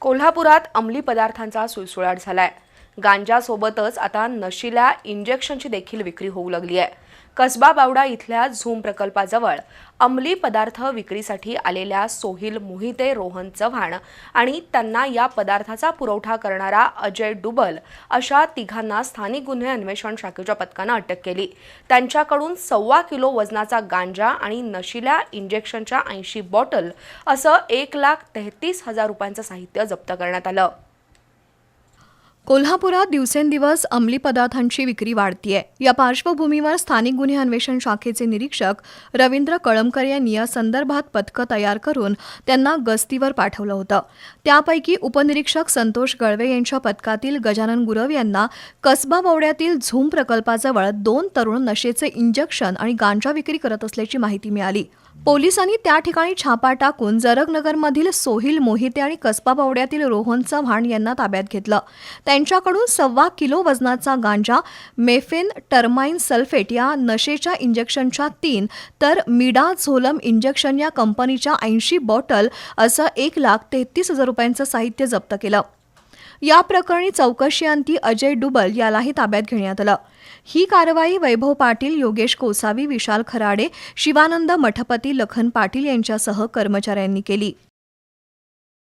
कोल्हापुरात अंमली पदार्थांचा सुळसुळाट झालाय. गांजासोबतच आता नशिल्या इंजेक्शनची देखील विक्री होऊ लागली आहे. कसबा बावडा इथल्या झूम प्रकल्पाजवळ अंमली पदार्थ विक्रीसाठी आलेल्या सोहिल मोहिते रोहन चव्हाण आणि त्यांना या पदार्थाचा पुरवठा करणारा अजय डुबल अशा तिघांना स्थानिक गुन्हे अन्वेषण शाखेच्या पथकानं अटक केली. त्यांच्याकडून सव्वा किलो वजनाचा गांजा आणि नशिल्या इंजेक्शनच्या ऐंशी बॉटल असं एक लाख तेहतीस हजार रुपयांचं साहित्य जप्त करण्यात आलं. कोल्हापुरात दिवसेंदिवस अंमली पदार्थांची विक्री वाढतीय. या पार्श्वभूमीवर स्थानिक गुन्हे अन्वेषण शाखेचे निरीक्षक रवींद्र कळमकर यांनी या संदर्भात पथकं तयार करून त्यांना गस्तीवर पाठवलं होतं. त्यापैकी उपनिरीक्षक संतोष गळवे यांच्या पथकातील गजानन गुरव यांना कसबा बवड्यातील झूम प्रकल्पाजवळ दोन तरुण नशेचे इंजेक्शन आणि गांजा विक्री करत असल्याची माहिती मिळाली. पोलिसांनी त्या ठिकाणी छापा टाकून जरगनगरमधील सोहिल मोहिते आणि कसबा बवड्यातील रोहन चव्हाण यांना ताब्यात घेतलं. त्यांच्याकडून सव्वा किलो वजनाचा गांजा मेफेन टर्माइन सल्फेट या नशेच्या इंजेक्शनच्या तीन तर मिडा झोलम इंजेक्शन या कंपनीच्या ऐंशी बॉटल असं एक लाख तेहतीस हजार रुपयांचं साहित्य जप्त केलं. या प्रकरणी चौकशीअंती अजय डुबल यालाही ताब्यात घेण्यात आलं. ही कारवाई वैभव पाटील योगेश कोसावी विशाल खराडे शिवानंद मठपती लखन पाटील यांच्यासह कर्मचाऱ्यांनी केली.